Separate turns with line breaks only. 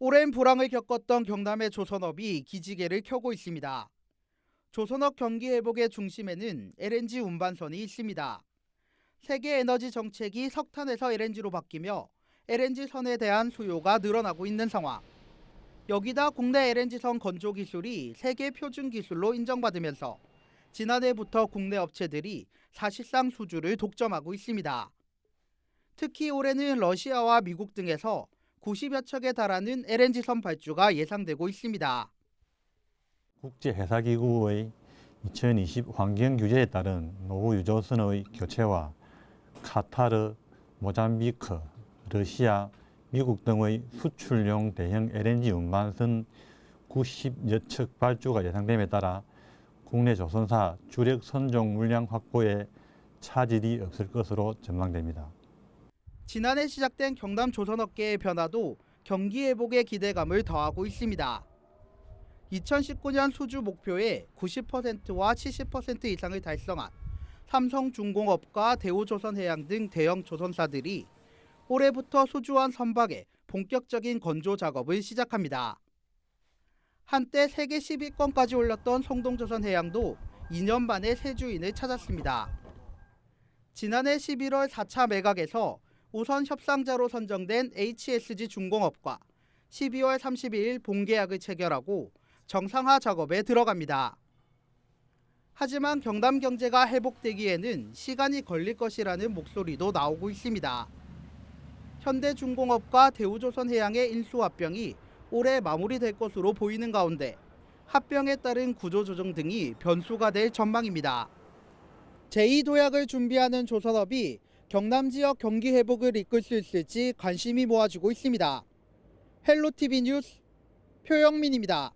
오랜 불황을 겪었던 경남의 조선업이 기지개를 켜고 있습니다. 조선업 경기 회복의 중심에는 LNG 운반선이 있습니다. 세계 에너지 정책이 석탄에서 LNG로 바뀌며 LNG 선에 대한 수요가 늘어나고 있는 상황. 여기다 국내 LNG선 건조 기술이 세계 표준 기술로 인정받으면서 지난해부터 국내 업체들이 사실상 수주를 독점하고 있습니다. 특히 올해는 러시아와 미국 등에서 90여 척에 달하는 LNG선 발주가 예상되고 있습니다.
국제회사기구의 2020 환경 규제에 따른 노후 유조선의 교체와 카타르, 모잠비크, 러시아, 미국 등의 수출용 대형 LNG 운반선 90여 척 발주가 예상됨에 따라 국내 조선사 주력 선종 물량 확보에 차질이 없을 것으로 전망됩니다.
지난해 시작된 경남 조선업계의 변화도 경기 회복의 기대감을 더하고 있습니다. 2019년 수주 목표의 90%와 70% 이상을 달성한 삼성중공업과 대우조선해양 등 대형 조선사들이 올해부터 수주원 선박에 본격적인 건조 작업을 시작합니다. 한때 세계 10위권까지 올랐던 성동조선해양도 2년 만에 새 주인을 찾았습니다. 지난해 11월 4차 매각에서 우선 협상자로 선정된 HSG 중공업과 12월 32일 본계약을 체결하고 정상화 작업에 들어갑니다. 하지만 경남 경제가 회복되기에는 시간이 걸릴 것이라는 목소리도 나오고 있습니다. 현대중공업과 대우조선해양의 인수합병이 올해 마무리될 것으로 보이는 가운데 합병에 따른 구조조정 등이 변수가 될 전망입니다. 제2도약을 준비하는 조선업이 경남 지역 경기 회복을 이끌 수 있을지 관심이 모아지고 있습니다. 헬로티비 뉴스 표영민입니다.